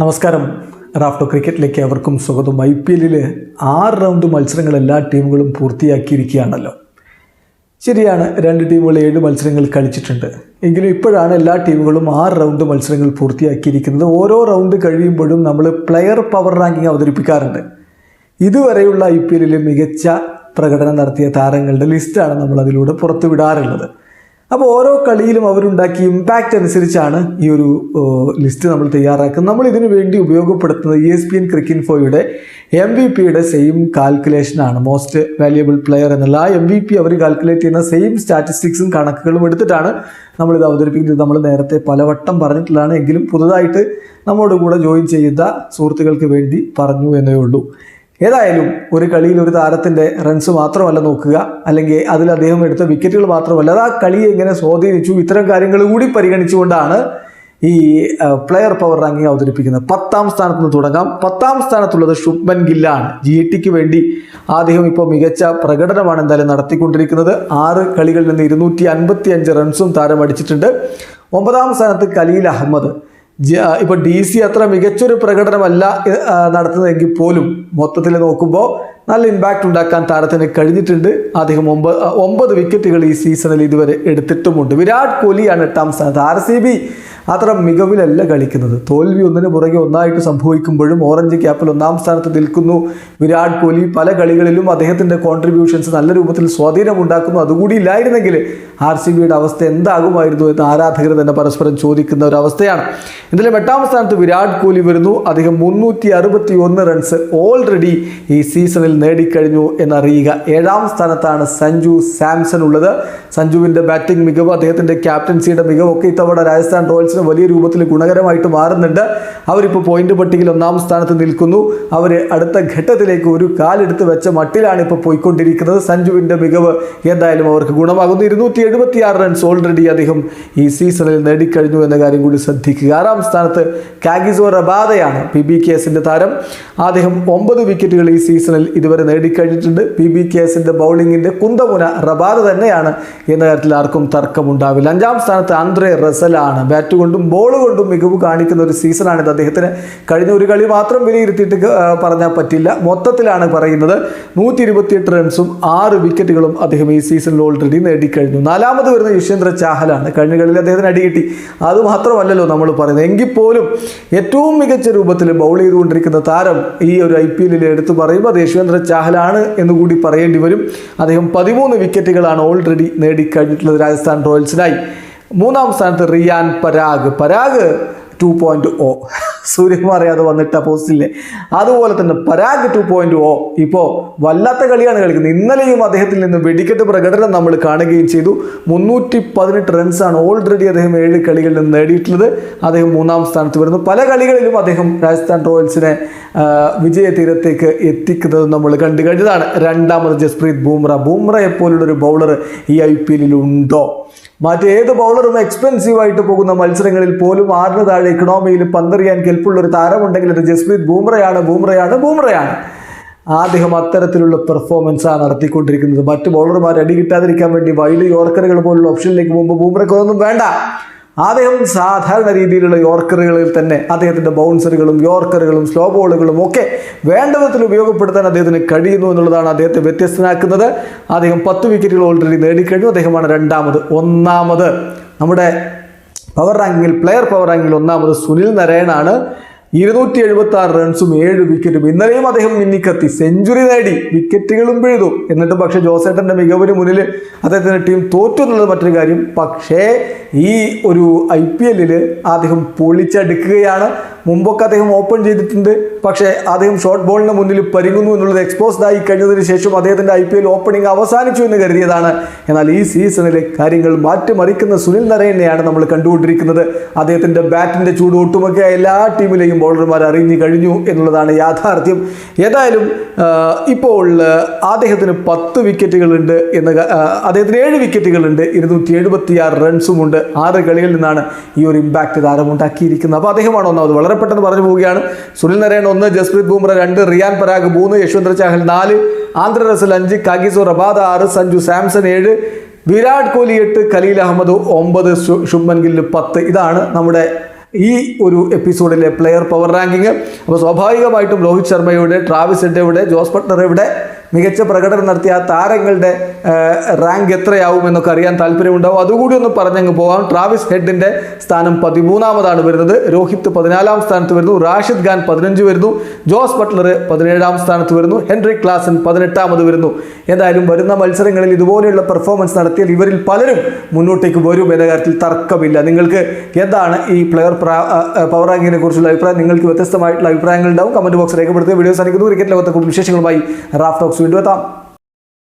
നമസ്കാരം. റാഫ്റ്റോ ക്രിക്കറ്റിലേക്ക് അവർക്കും സ്വാഗതം. ഐ പി എല്ലിൽ ആറ് റൗണ്ട് മത്സരങ്ങൾ എല്ലാ ടീമുകളും പൂർത്തിയാക്കിയിരിക്കുകയാണല്ലോ. ശരിയാണ് രണ്ട് ടീമുകൾ ഏഴ് മത്സരങ്ങൾ കളിച്ചിട്ടുണ്ട്. എങ്കിലും ഇപ്പോഴാണ് എല്ലാ ടീമുകളും ആറ് റൗണ്ട് മത്സരങ്ങൾ പൂർത്തിയാക്കിയിരിക്കുന്നത്. ഓരോ റൗണ്ട് കഴിയുമ്പോഴും നമ്മൾ പ്ലെയർ പവർ റാങ്കിങ് അവതരിപ്പിക്കാറുണ്ട്. ഇതുവരെയുള്ള ഐ പി എല്ലിൽ മികച്ച പ്രകടനം നടത്തിയ താരങ്ങളുടെ ലിസ്റ്റാണ് നമ്മൾ അതിലൂടെ പുറത്തുവിടാറുള്ളത്. അപ്പോൾ ഓരോ കളിയിലും അവരുണ്ടാക്കിയ ഇമ്പാക്റ്റ് അനുസരിച്ചാണ് ഈ ഒരു ലിസ്റ്റ് നമ്മൾ തയ്യാറാക്കുന്നത്. നമ്മൾ ഇതിനു വേണ്ടി ഉപയോഗപ്പെടുത്തുന്നത് ഇ എസ് പി എൻ ക്രിക്കിൻഫോയുടെ എം വി പിയുടെ സെയിം കാൽക്കുലേഷനാണ് മോസ്റ്റ് വാല്യുബിൾ പ്ലെയർ എന്നുള്ള ആ എം വി പി അവർ കാൽക്കുലേറ്റ് ചെയ്യുന്ന സെയിം സ്റ്റാറ്റിസ്റ്റിക്സും കണക്കുകളും എടുത്തിട്ടാണ് നമ്മളിത് അവതരിപ്പിക്കുന്നത്. നമ്മൾ നേരത്തെ പലവട്ടം പറഞ്ഞിട്ടുള്ളതാണ്. എങ്കിലും പുതുതായിട്ട് നമ്മോട് കൂടെ ജോയിൻ ചെയ്ത സുഹൃത്തുക്കൾക്ക് വേണ്ടി പറഞ്ഞു എന്നേ ഉള്ളൂ. ഏതായാലും ഒരു കളിയിൽ ഒരു താരത്തിന്റെ റൺസ് മാത്രമല്ല നോക്കുക. അല്ലെങ്കിൽ അതിൽ അദ്ദേഹം എടുത്ത വിക്കറ്റുകൾ മാത്രമല്ല. അത് ആ കളിയെ എങ്ങനെ സ്വാധീനിച്ചു. ഇത്തരം കാര്യങ്ങൾ കൂടി പരിഗണിച്ചുകൊണ്ടാണ് ഈ പ്ലെയർ പവർ റാങ്കിങ് അവതരിപ്പിക്കുന്നത്. പത്താം സ്ഥാനത്ത് നിന്ന് തുടങ്ങാം. പത്താം സ്ഥാനത്തുള്ളത് ശുഭ്മൻ ഗില്ലാണ്. ജി ടിക്ക് വേണ്ടി അദ്ദേഹം ഇപ്പോൾ മികച്ച പ്രകടനമാണ് എന്തായാലും നടത്തിക്കൊണ്ടിരിക്കുന്നത്. ആറ് കളികളിൽ നിന്ന് ഇരുന്നൂറ്റി അൻപത്തി അഞ്ച് റൺസും താരം അടിച്ചിട്ടുണ്ട് ഒമ്പതാം സ്ഥാനത്ത് കലീൽ അഹമ്മദ്. ഇപ്പൊ ഡി സി അത്ര മികച്ചൊരു പ്രകടനമല്ല നടത്തുന്നതെങ്കിൽ പോലും മൊത്തത്തിൽ നോക്കുമ്പോൾ നല്ല ഇമ്പാക്റ്റ് ഉണ്ടാക്കാൻ താരത്തിന് കഴിഞ്ഞിട്ടുണ്ട്. അദ്ദേഹം ഒമ്പത് ഒമ്പത് വിക്കറ്റുകൾ ഈ സീസണിൽ ഇതുവരെ എടുത്തിട്ടുമുണ്ട്. വിരാട് കോഹ്ലിയാണ് എട്ടാം സ്ഥാനത്ത്. ആർ സി ബി അത്ര മികവിലല്ല കളിക്കുന്നത്. തോൽവി ഒന്നിന് പുറകെ ഒന്നായിട്ട് സംഭവിക്കുമ്പോഴും ഓറഞ്ച് ക്യാപ്പിൽ ഒന്നാം സ്ഥാനത്ത് നിൽക്കുന്നു. വിരാട് കോഹ്ലി പല കളികളിലും അദ്ദേഹത്തിന്റെ കോൺട്രിബ്യൂഷൻസ് നല്ല രൂപത്തിൽ സ്വാധീനമുണ്ടാക്കുന്നു. അതുകൂടി ഇല്ലായിരുന്നെങ്കിൽ ആർ സി ബിയുടെ അവസ്ഥ എന്താകുമായിരുന്നു എന്ന് ആരാധകർ തന്നെ പരസ്പരം ചോദിക്കുന്ന ഒരു അവസ്ഥയാണ് എന്തായാലും എട്ടാം സ്ഥാനത്ത് വിരാട് കോഹ്ലി വരുന്നു. അദ്ദേഹം മുന്നൂറ്റി അറുപത്തി ഒന്ന് റൺസ് ഓൾറെഡി ഈ സീസണിൽ നേടിക്കഴിഞ്ഞു എന്നറിയുക. ഏഴാം സ്ഥാനത്താണ് സഞ്ജു സാംസൺ ഉള്ളത്. സഞ്ജുവിന്റെ ബാറ്റിംഗ് മികവ് അദ്ദേഹത്തിന്റെ ക്യാപ്റ്റൻസിയുടെ മികവൊക്കെ ഇത്തവണ രാജസ്ഥാൻ റോയൽസിന് വലിയ രൂപത്തിൽ ഗുണകരമായിട്ട് മാറുന്നുണ്ട്. അവരിപ്പോൾ പോയിന്റ് പട്ടികയിൽ ഒന്നാം സ്ഥാനത്ത് നിൽക്കുന്നു. അവർ അടുത്ത ഘട്ടത്തിലേക്ക് ഒരു കാലെടുത്ത് വെച്ച മട്ടിലാണ് ഇപ്പോൾ പോയിക്കൊണ്ടിരിക്കുന്നത്. സഞ്ജുവിന്റെ മികവ് എന്തായാലും അവർക്ക് ഗുണമാകുന്നു. ഇരുന്നൂറ്റി എഴുപത്തി ആറ് റൺസ് ഓൾറെഡി അദ്ദേഹം ഈ സീസണിൽ നേടിക്കഴിഞ്ഞു എന്ന കാര്യം കൂടി ശ്രദ്ധിക്കുക. ആറാം സ്ഥാനത്ത് കാഗിസോ റബാദയാണ് പി ബി കെ എസിന്റെ താരം. അദ്ദേഹം ഒമ്പത് വിക്കറ്റുകൾ ഈ സീസണിൽ ഇതുവരെ നേടിക്കഴിഞ്ഞിട്ടുണ്ട്. പി ബി കെ എസിന്റെ ബൗളിങ്ങിന്റെ കുന്തമുന റബാദ തന്നെയാണ് എന്ന കാര്യത്തിൽ ആർക്കും തർക്കമുണ്ടാവില്ല. അഞ്ചാം സ്ഥാനത്ത് ആന്ത്രേ റസലാണ്. ബാറ്റ് കൊണ്ടും ബോൾ കൊണ്ടും മികവ് കാണിക്കുന്ന ഒരു സീസണാണിത് അദ്ദേഹത്തിന് കഴിഞ്ഞ ഒരു കളി മാത്രം വിലയിരുത്തിയിട്ട് പറഞ്ഞാൽ പറ്റില്ല. മൊത്തത്തിലാണ് പറയുന്നത്. നൂറ്റി ഇരുപത്തിയെട്ട് റൺസും ആറ് വിക്കറ്റുകളും അദ്ദേഹം ഈ സീസണിൽ ഓൾറെഡി നേടിക്കഴിഞ്ഞു. നാലാമത് വരുന്ന യുഷ്വേന്ദ്ര ചാഹലാണ്. കഴിഞ്ഞ കളിയിൽ അദ്ദേഹത്തിന് അടി കിട്ടി. അത് മാത്രമല്ലല്ലോ നമ്മൾ പറയുന്നത്. എങ്കിൽ പോലും ഏറ്റവും മികച്ച രൂപത്തിൽ ബൗൾ ചെയ്തുകൊണ്ടിരിക്കുന്ന താരം ഈ ഒരു ഐ പി എല്ലിൽ എടുത്തു പറയുമ്പോൾ അത് യശ്വേന്ദ്ര ചാഹലാണ് എന്ന് കൂടി പറയേണ്ടി വരും. അദ്ദേഹം പതിമൂന്ന് വിക്കറ്റുകളാണ് ഓൾറെഡി നേടിക്കഴിഞ്ഞിട്ടുള്ളത് രാജസ്ഥാൻ റോയൽസിനായി. മൂന്നാം സ്ഥാനത്ത് Riyan Parag. Parag two point O Suryakumar Yadav വന്നിട്ട പോസ്റ്റില്ലേ അതുപോലെ തന്നെ പരാഗ് ടു പോയിന്റ് ഒ ഇപ്പോൾ വല്ലാത്ത കളിയാണ് കളിക്കുന്നത്. ഇന്നലെയും അദ്ദേഹത്തിൽ നിന്ന് വെടിക്കെട്ട് പ്രകടനം നമ്മൾ കാണുകയും ചെയ്തു. മുന്നൂറ്റി പതിനെട്ട് റൺസാണ് ഓൾറെഡി അദ്ദേഹം ഏഴ് കളികളിൽ നിന്ന് നേടിയിട്ടുള്ളത്. അദ്ദേഹം മൂന്നാം സ്ഥാനത്ത് വരുന്നു. പല കളികളിലും അദ്ദേഹം രാജസ്ഥാൻ റോയൽസിനെ വിജയ തീരത്തേക്ക് എത്തിക്കുന്നത് നമ്മൾ കണ്ടു കഴിഞ്ഞതാണ്. രണ്ടാമത് ജസ്പ്രീത് ബൂംറ. ബൂംറയെ പോലുള്ളൊരു ബൗളർ ഈ ഐ പി എല്ലിൽ ഉണ്ടോ? മറ്റേത് ബൗളറും എക്സ്പെൻസീവ് ആയിട്ട് പോകുന്ന മത്സരങ്ങളിൽ പോലും ആറിന് താഴെ ഇക്കണോമിയിൽ പന്തറിയാൻ കെൽപ്പുള്ള ഒരു താരമുണ്ടെങ്കിൽ അത് ജസ്പ്രീത് ബൂംറയാണ് ബൂംറയാണ് ബൂംറയാണ്. അദ്ദേഹം അത്തരത്തിലുള്ള പെർഫോമൻസ് ആണ് നടത്തിക്കൊണ്ടിരിക്കുന്നത്. മറ്റ് ബൗളർമാർ അടി കിട്ടാതിരിക്കാൻ വേണ്ടി വൈഡ് യോർക്കറുകൾ പോലുള്ള ഓപ്ഷനിലേക്ക് പോകുമ്പോൾ ബൂംറയ്ക്ക് ഒന്നും വേണ്ട. അദ്ദേഹം സാധാരണ രീതിയിലുള്ള യോർക്കറുകളിൽ തന്നെ അദ്ദേഹത്തിന്റെ ബൗൺസറുകളും യോർക്കറുകളും സ്ലോ ബോളുകളും ഒക്കെ വേണ്ട വിധത്തിൽ ഉപയോഗപ്പെടുത്താൻ അദ്ദേഹത്തിന് കഴിയുന്നു എന്നുള്ളതാണ് അദ്ദേഹത്തെ വ്യത്യസ്തനാക്കുന്നത്. അദ്ദേഹം പത്ത് വിക്കറ്റുകൾ ഓൾറെഡി നേടിക്കഴിഞ്ഞു. അദ്ദേഹമാണ് രണ്ടാമത്. ഒന്നാമത് നമ്മുടെ പവർ റാങ്കിങ്ങിൽ പ്ലെയർ പവർ റാങ്കിങ്ങിൽ ഒന്നാമത് സുനിൽ നരയനാണ് ഇരുന്നൂറ്റി എഴുപത്തി ആറ് റൺസും ഏഴ് വിക്കറ്റും ഇന്നലെയും അദ്ദേഹം മിന്നിക്കത്തി സെഞ്ചുറി നേടി. വിക്കറ്റുകളും പിഴുതു. എന്നിട്ടും പക്ഷേ ജോസേട്ടന്റെ മികവിന് മുന്നിൽ അദ്ദേഹത്തിന്റെ ടീം തോറ്റു എന്നുള്ളത് മറ്റൊരു കാര്യം. പക്ഷേ ഈ ഒരു ഐ പി എല്ലിൽ അദ്ദേഹം പൊളിച്ചടുക്കുകയാണ്. മുമ്പൊക്കെ അദ്ദേഹം ഓപ്പൺ ചെയ്തിട്ടുണ്ട്. പക്ഷേ അദ്ദേഹം ഷോർട്ട് ബോളിന് മുന്നിൽ പരിങ്ങുന്നു എന്നുള്ളത് എക്സ്പോസ്ഡ് ആയി കഴിഞ്ഞതിന് ശേഷം അദ്ദേഹത്തിന്റെ ഐ പി എൽ ഓപ്പണിംഗ് അവസാനിച്ചു എന്ന് കരുതിയതാണ്. എന്നാൽ ഈ സീസണിലെ കാര്യങ്ങൾ മാറ്റിമറിക്കുന്ന സുനിൽ നരയനെയാണ് നമ്മൾ കണ്ടുകൊണ്ടിരിക്കുന്നത്. അദ്ദേഹത്തിന്റെ ബാറ്റിന്റെ ചൂട് ഒട്ടുമൊക്കെ എല്ലാ ടീമിലെയും ബോളർമാർ അറിഞ്ഞു കഴിഞ്ഞു എന്നുള്ളതാണ് യാഥാർത്ഥ്യം. ഏതായാലും ഇപ്പോൾ അദ്ദേഹത്തിന് പത്ത് വിക്കറ്റുകളുണ്ട് എന്ന് അദ്ദേഹത്തിന് ഏഴ് വിക്കറ്റുകളുണ്ട് ഇരുന്നൂറ്റി എഴുപത്തിയാറ് റൺസുമുണ്ട് ആറ് കളികളിൽ നിന്നാണ് ഈ ഒരു ഇമ്പാക്റ്റ് താരമുണ്ടാക്കിയിരിക്കുന്നത് അപ്പോൾ അദ്ദേഹമാണ് ഒന്നാമത് വളരെ പെട്ടെന്ന് പറഞ്ഞു പോവുകയാണ്. സുനിൽ നരേൻ ഒന്ന് ജസ്പ്രീത് ബുംറ രണ്ട് റിയാൻ പരാഗ് മൂന്ന് യശ്വന്ത് ചാഹൽ നാല് ആന്ധ്ര റസൽ അഞ്ച് കാഗിസോ റബാദ ആറ് സഞ്ജു സാംസൺ ഏഴ് വിരാട് കോഹ്ലി എട്ട് ഖലീൽ അഹമ്മദ് ഒമ്പത് ശുഭ്മൻ ഗില്ല് പത്ത്. ഇതാണ് നമ്മുടെ ഈ ഒരു എപ്പിസോഡിലെ പ്ലെയർ പവർ റാങ്കിങ് അപ്പോൾ സ്വാഭാവികമായിട്ടും രോഹിത് ശർമ്മയുടെ ട്രാവിസ് ഹെഡയുടെ ജോസ് ബട്ട്ലറുടെ മികച്ച പ്രകടനം നടത്തിയ ആ താരങ്ങളുടെ റാങ്ക് എത്രയാവും എന്നൊക്കെ അറിയാൻ താല്പര്യമുണ്ടാവും. അതുകൂടി ഒന്ന് പറഞ്ഞങ്ങ് പോകാം ട്രാവിസ് ഹെഡിന്റെ സ്ഥാനം പതിമൂന്നാമതാണ് വരുന്നത്. രോഹിത് പതിനാലാം സ്ഥാനത്ത് വരുന്നു. റാഷിദ് ഖാൻ പതിനഞ്ച് വരുന്നു. ജോസ് ബട്ട്ലർ പതിനേഴാം സ്ഥാനത്ത് വരുന്നു. ഹെൻറി ക്ലാസൻ പതിനെട്ടാമത് വരുന്നു. എന്തായാലും വരുന്ന മത്സരങ്ങളിൽ ഇതുപോലെയുള്ള പെർഫോമൻസ് നടത്തിയാൽ ഇവരിൽ പലരും മുന്നോട്ടേക്ക് വരും എന്ന കാര്യത്തിൽ തർക്കമില്ല. നിങ്ങൾക്ക് എന്താണ് ഈ പ്ലെയർ പവർ റാങ്കിനെ കുറിച്ചുള്ള അഭിപ്രായം? നിങ്ങൾക്ക് വ്യത്യസ്തമായിട്ടുള്ള അഭിപ്രായങ്ങൾ ഉണ്ടാവും. കമന്റ് ബോക്സ് രേഖപ്പെടുത്തുക. വീഡിയോ സാധിക്കുന്നു ക്രിക്കറ്റ് ലോകത്തെ കൂടുതൽ വിശേഷങ്ങളുമായി റാഫ് വീണ്ടും എത്താം